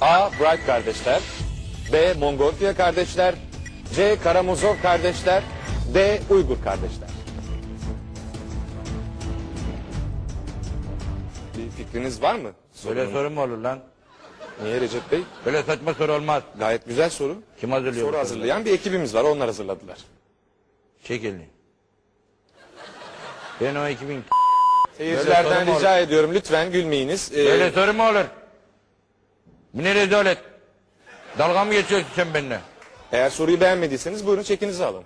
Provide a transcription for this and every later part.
A. Bright kardeşler B. Mongolfiya kardeşler C. Karamazov kardeşler D. Uygur kardeşler Bir fikriniz var mı? Böyle Sorunun. soru mu olur lan? Niye Recep Bey? Böyle saçma soru olmaz. Gayet güzel soru. Kim hazırlıyor? bu Soru soruları? hazırlayan bir ekibimiz var. Onlar hazırladılar. Çek elini. Ben o ekibin... Seyircilerden soru mu rica ediyorum lütfen gülmeyiniz. Ee, Böyle soru mu olur? Bu ne rezalet? Dalga mı geçiyorsun sen benimle? eğer soruyu beğenmediyseniz buyurun çekinizi alın.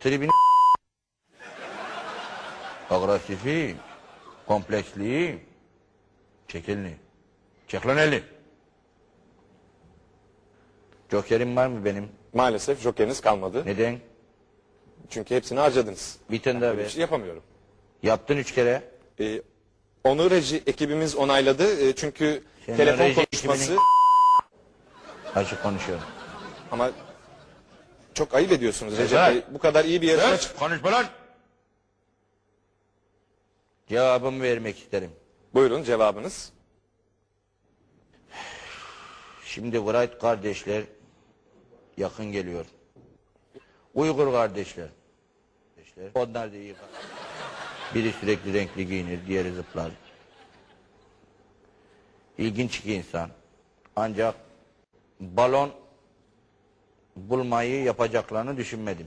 Tribini... Agresifi, kompleksli. Çek elini. Çek lan elini. Jokerim var mı benim? Maalesef jokeriniz kalmadı. Neden? Çünkü hepsini harcadınız. Bir tane daha ver. bir şey yapamıyorum. Yaptın üç kere. Ee, onu reji ekibimiz onayladı. Ee, çünkü Senin telefon reji konuşması ekibinin- Açık konuşuyorum. ama çok ayıp ediyorsunuz Recep Sezer. Bey. Bu kadar iyi bir yarışma Evet, konuşma lan. Cevabımı vermek isterim. Buyurun cevabınız. Şimdi Wright kardeşler yakın geliyor. Uygur kardeşler. kardeşler. Onlar da iyi. Biri sürekli renkli giyinir, diğeri zıplar. İlginç iki insan. Ancak balon bulmayı yapacaklarını düşünmedim.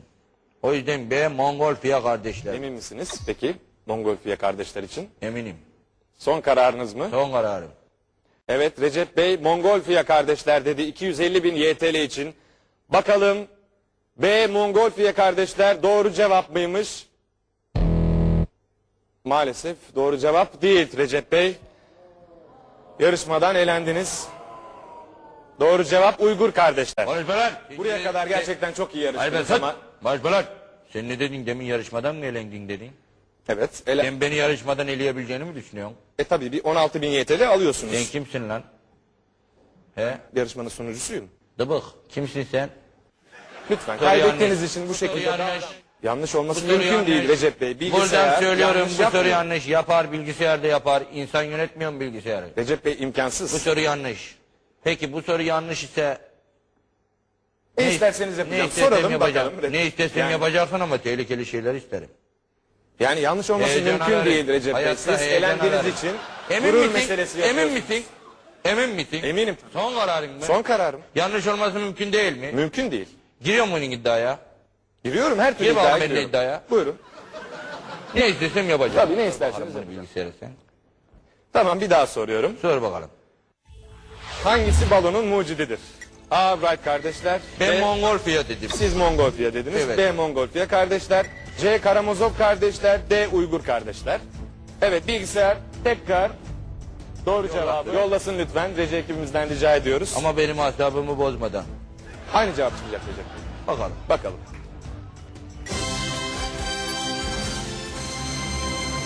O yüzden B Mongolfiya kardeşler. Emin misiniz peki Mongolfiya kardeşler için? Eminim. Son kararınız mı? Son kararım. Evet Recep Bey Mongolfiya kardeşler dedi 250 bin YTL için. Bakalım B Mongolfiya kardeşler doğru cevap mıymış? Maalesef doğru cevap değil Recep Bey. Yarışmadan elendiniz. Doğru cevap Uygur kardeşler. Konuşma lan. Buraya kadar gerçekten çok iyi Hayır ben yarıştınız ama. Konuşma lan. Sen ne dedin demin yarışmadan mı elendin dedin? Evet. Ele... Sen beni yarışmadan eleyebileceğini mi düşünüyorsun? E tabii bir 16 bin YTL alıyorsunuz. Sen kimsin lan? He? Yarışmanın sunucusuyum. Dıbık. Kimsin sen? Lütfen kaybettiğiniz için bu şekilde yanlış. olması Bu soru mümkün yanlış. değil Recep Bey. Bilgisayar Buradan söylüyorum yanlış bu soru yapmıyor. yanlış. Yapar bilgisayarda yapar. İnsan yönetmiyor mu bilgisayarı? Recep Bey Bu imkansız. soru yanlış. Peki bu soru yanlış ise Ne isterseniz yapacağım. Ne istesem Soralım yapacağım. bakalım. Ne istesem yani, yapacaksın ama tehlikeli şeyler isterim. Yani yanlış olması Heyecan mümkün ararım. değil Recep Bey. Hayatta Siz heyecan elendiğiniz ararım. için Emin gurur misin? meselesi Emin yapıyorsunuz. misin? Emin misin? Eminim. Son kararın mı? Son kararım. Yanlış olması mümkün değil mi? Mümkün değil. Giriyor mu bunun iddiaya? Giriyorum her türlü Gir bakalım iddiaya benimle giriyorum. iddiaya. Buyurun. Ne istesem yapacağım. Tabii, ne isterseniz yapacağım. sen. Tamam bir daha soruyorum. Sor bakalım. Hangisi balonun mucididir? A. Bright kardeşler. Ben B. Mongolfiya dedim. Siz Mongolfiya dediniz. Evet. B. Mongolfiya kardeşler. C. Karamazov kardeşler. D. Uygur kardeşler. Evet bilgisayar tekrar doğru cevabı yollasın lütfen. Rece ekibimizden rica ediyoruz. Ama benim asabımı bozmadan. Aynı cevap çıkacak Recep Bey. Bakalım. Bakalım.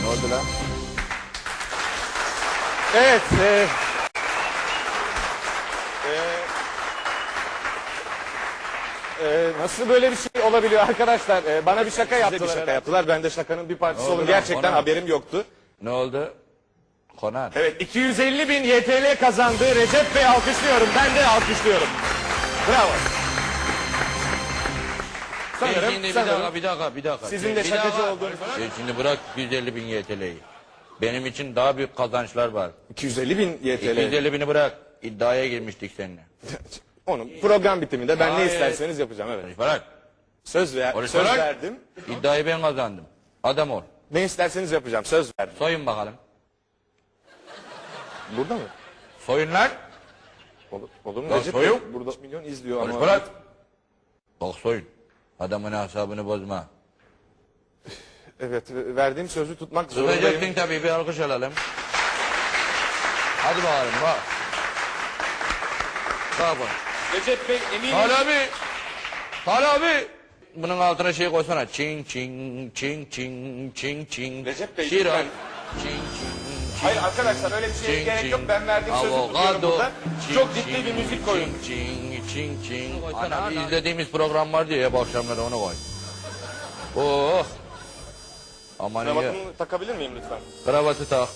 Ne oldu lan? Evet. E, e, e, nasıl böyle bir şey olabiliyor arkadaşlar? E, bana bir şaka yaptılar. bir şaka herhalde. yaptılar. Ben de şakanın bir parçası Ne oldu oldum. lan? Gerçekten Ona- haberim yoktu. Ne oldu? Konan. Evet 250 bin YTL kazandı. Recep Bey alkışlıyorum. Ben de alkışlıyorum. Bravo. Sanırım, şimdi bir sanırım dakika, bir dakika, bir dakika. Sizin de Bir şakacı dakika. olduğunuz- Sen şimdi bırak 250 bin YTL'yi. Benim için daha büyük kazançlar var. 250 bin YTL. 250 bini bırak. İddiaya girmiştik seninle. Onun program bitiminde ben ne Hayır. isterseniz yapacağım evet. Konuş bırak. Söz ver, Polis söz olarak- verdim. İddiayı ben kazandım. Adam ol. Ne isterseniz yapacağım. Söz verdim. Soyun bakalım. Burada mı? Soyun lan. Olur, olur mu Recep soyun. Bey? Burada milyon izliyor Konuş ama. bırak. Bak soyun. Adamın asabını bozma. Evet verdiğim sözü tutmak zorundayım. Tutacaksın tabii bir alkış alalım. Hadi bakalım bak. Bak bak. Recep Bey eminim. Hala abi. Hala abi. Bunun altına şey koysana. Çing çing çing çing çing çing. Recep Bey, Şiran. lütfen. Çing çing. Hayır arkadaşlar öyle bir şeye gerek yok. Ben verdiğim sözü tutuyorum Avokado. burada. Çok ciddi bir müzik koyun. Çing çing. Ana, izlediğimiz program var diye bu akşamları onu koy. Oh. Aman iyi. Kravatımı takabilir miyim lütfen? Kravatı tak.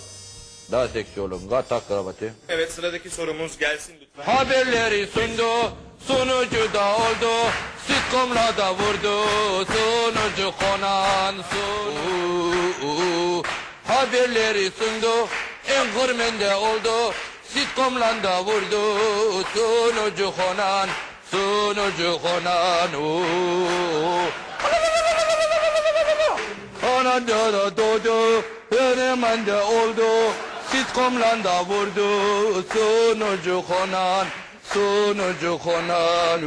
Daha seksi olun. Kat tak kravatı. Evet sıradaki sorumuz gelsin lütfen. Haberleri sundu, sunucu da oldu, sitcomla da vurdu, sunucu konan sunu. Haberleri sundu, enkırmende oldu, sitcomla da vurdu, sunucu konan, sunucu konan. uu. Ananda da doğdu, hemen de oldu. Sitcomla da vurdu, sunucu konan, sunucu konan.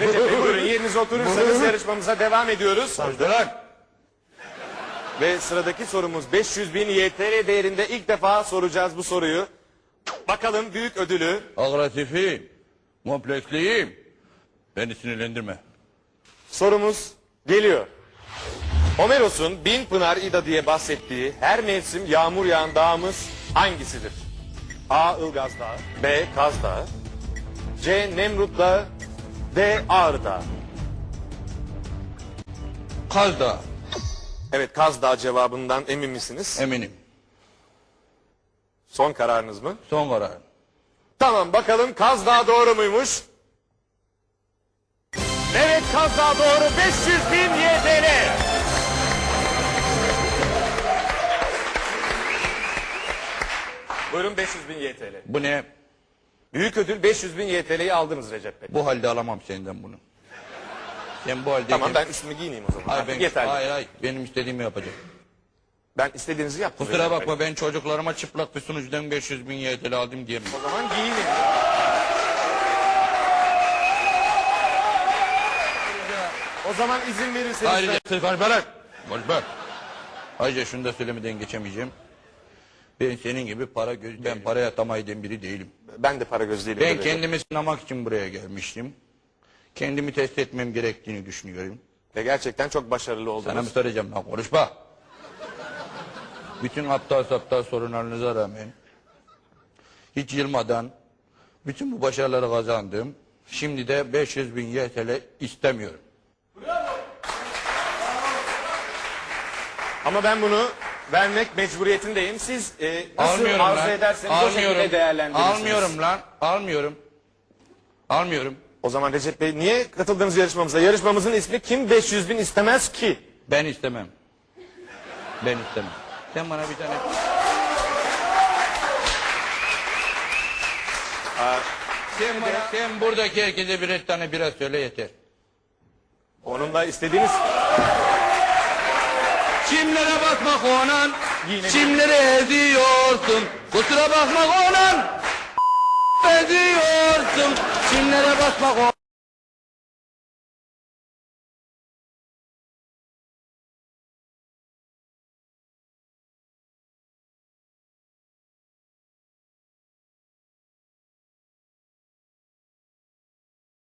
Recep Bey buyurun yerinize oturursanız yarışmamıza devam ediyoruz. Lan, Ve sıradaki sorumuz 500 bin YTL değerinde ilk defa soracağız bu soruyu. Bakalım büyük ödülü Agresifim, kompleksliyim. Beni sinirlendirme. Sorumuz geliyor. Homeros'un Bin Pınar İda diye bahsettiği her mevsim yağmur yağan dağımız hangisidir? A. Ilgaz Dağı B. Kaz Dağı C. Nemrut Dağı D. Ağrı Dağı Kaz da Evet Kaz Dağı cevabından emin misiniz? eminim. Son kararınız mı? Son karar. Tamam bakalım Kaz Dağı doğru muymuş? Evet Kaz Dağı doğru 500 bin YTL. Buyurun 500 bin YTL. Bu ne? Büyük ödül 500 bin YTL'yi aldınız Recep Bey. Bu halde alamam senden bunu. Sen bu halde... Tamam ben üstümü giyineyim o zaman. Hayır, Artık ben, yeterli. hayır hayır benim istediğimi yapacağım. Ben istediğinizi yaptım. Kusura bakma ben çocuklarıma çıplak bir sunucudan 500 bin YTL aldım diyemem. O zaman giyinin. O zaman izin verirseniz Ayrıca sırf konuşma Konuşma. Ayrıca şunu da söylemeden geçemeyeceğim. Ben senin gibi para göz, ben paraya tamah eden biri değilim. ben de para göz değilim. Ben kendimi sınamak için buraya gelmiştim. Kendimi test etmem gerektiğini düşünüyorum. Ve gerçekten çok başarılı oldunuz. Sana mı soracağım lan konuşma. Bütün aptal saptal sorunlarınıza rağmen hiç yılmadan bütün bu başarıları kazandım. Şimdi de 500 bin YTL istemiyorum. Ama ben bunu vermek mecburiyetindeyim. Siz e, nasıl Almıyorum arzu lan. ederseniz o almıyorum. şekilde değerlendirirsiniz. Almıyorum lan. Almıyorum. Almıyorum. O zaman Recep Bey niye katıldınız yarışmamıza? Yarışmamızın ismi kim 500 bin istemez ki? Ben istemem. Ben istemem. Sen bana bir tane... sen, bana, sen buradaki herkese birer tane bira söyle yeter. Onunla istediğiniz... Çimlere bakma konan, Yine- çimleri eziyorsun. Kusura bakma konan, eziyorsun. Çimlere bakma konan.